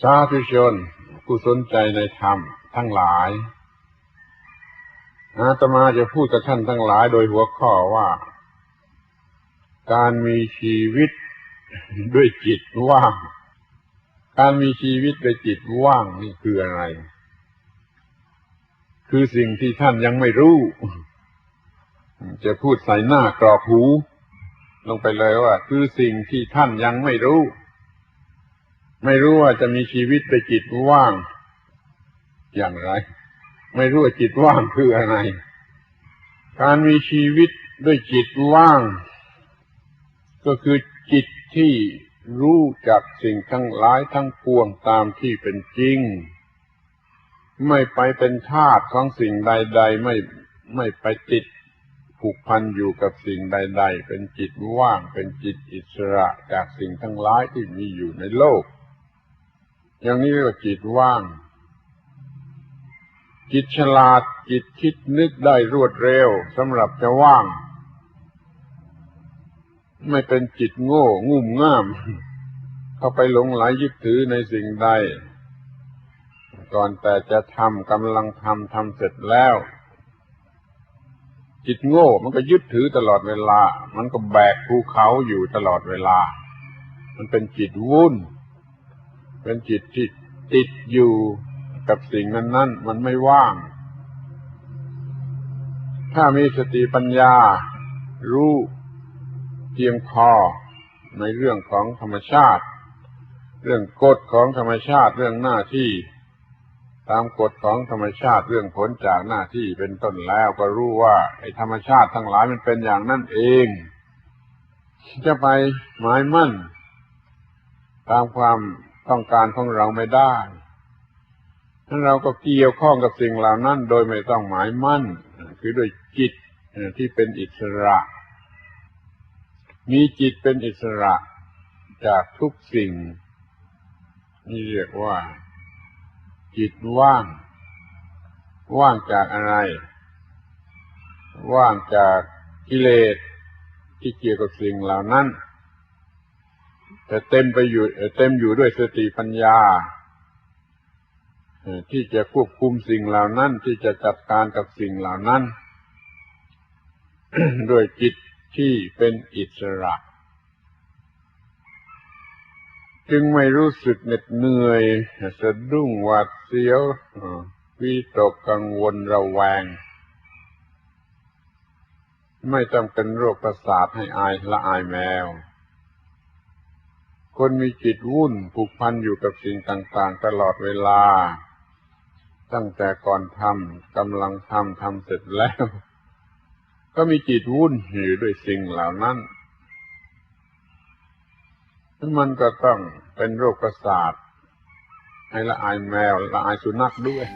สาธุชนผู้สนใจในธรรมทั้งหลายอาตมาจะพูดกับท่านทั้งหลายโดยหัวข้อว่า การมีชีวิตด้วยจิตว่าง การมีชีวิตด้วยจิตว่างนี่คืออะไร คือสิ่งที่ท่านยังไม่รู้ จะพูดใส่หน้ากรอกหู ลงไปเลยว่า คือสิ่งที่ท่านยังไม่รู้ ไม่รู้ว่าจะมีชีวิตด้วยจิตว่าง อย่างไร ไม่รู้ว่าจิตว่างคืออะไร การมีชีวิตด้วยจิตว่าง ก็คือจิตที่รู้จักสิ่งทั้งหลายทั้งปวงตามที่เป็นจริง ไม่ไปเป็นทาสของสิ่งใด ๆ ไม่ไม่ไปติดผูกพันอยู่กับสิ่งใด ๆ เป็นจิตว่าง เป็นจิตอิสระจากสิ่งทั้งหลายที่มีอยู่ในโลก อย่างนี้เรียกว่าจิตว่าง จิตฉลาดจิตคิดนึกได้รวดเร็วสำหรับจะว่าง ไม่เป็นจิตโง่งุ่มง่าม เข้าไปหลงไหลยึดถือในสิ่งใด ก่อนแต่จะทำกำลังทำทำเสร็จแล้ว จิตโง่มันก็ยึดถือตลอดเวลา มันก็แบกภูเขาอยู่ตลอดเวลา มันเป็นจิตวุ่น เป็นจิตที่ติดอยู่กับสิ่งนั้นๆ มันไม่ว่าง ถ้ามีสติปัญญา รู้เพียงพอในเรื่องของธรรมชาติ เรื่องกฎของธรรมชาติเรื่องหน้าที่ตามกฎของธรรมชาติเรื่องผลจากหน้าที่เป็นต้นแล้วก็รู้ว่าไอ้ธรรมชาติทั้งหลายมันเป็นอย่างนั้นเอง จะไปหมายมั่น ตามความ ต้องการของเราไม่ได้นั้นเราก็เกี่ยวข้องกับสิ่งเหล่านั้น โดยไม่ต้องหมายมั่น คือโดยจิตที่เป็นอิสระ มีจิตเป็นอิสระจากทุกสิ่ง นี่เรียกว่า จิตว่าง ว่างจากอะไร ว่างจากกิเลสที่เกี่ยวกับสิ่งเหล่านั้น แต่เต็มไปอยู่เต็มอยู่ด้วยสติปัญญาที่จะควบคุมสิ่งเหล่านั้น ที่จะจัดการกับสิ่งเหล่านั้น ด้วยจิตที่เป็นอิสระ จึงไม่รู้สึกเหน็ดเหนื่อยสะดุ้งหวาดเสียววิตกกังวลระแวง ไม่ต้องเป็นโรคประสาทให้อายละอายแมว คนมีจิตวุ่นผูกพันอยู่กับสิ่งต่างๆ ตลอดเวลา ตั้งแต่ก่อนทำกำลังทำทำเสร็จแล้ว ก็มีจิตวุ่นอยู่ด้วยสิ่งเหล่านั้นมันก็ต้องเป็นโรคประสาทให้ละอายแมวละอายสุนัขด้วย